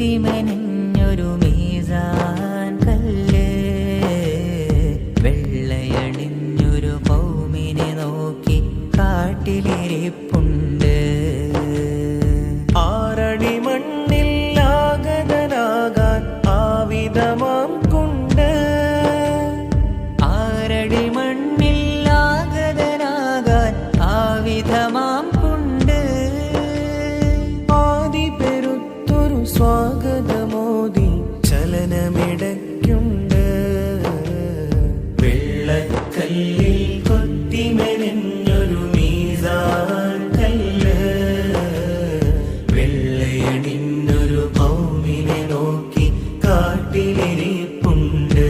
നീർത്തിമനിഞ്ഞൊരു മീസാൻ കല്ല്. വെള്ളയണിഞ്ഞൊരു പൗമിനെ നോക്കി കാട്ടിലിരിപ്പുണ്ട്. ആറടി മണ്ണിൽ ആഗതനാകാൻ ആവിധമാം കൊണ്ട്. ആറടി മണ്ണിൽ ആഗതനാകാൻ ആവിധമാം ചലനമിടയ്ക്കുണ്ട് വെള്ളക്കല്ലിൽ കൊത്തിമെനഞ്ഞൊരു മീസാൻ കല്ല് വെള്ളയണിന്നൊരു പൗമിനെ നോക്കി കാട്ടിലിരിപ്പുണ്ട്.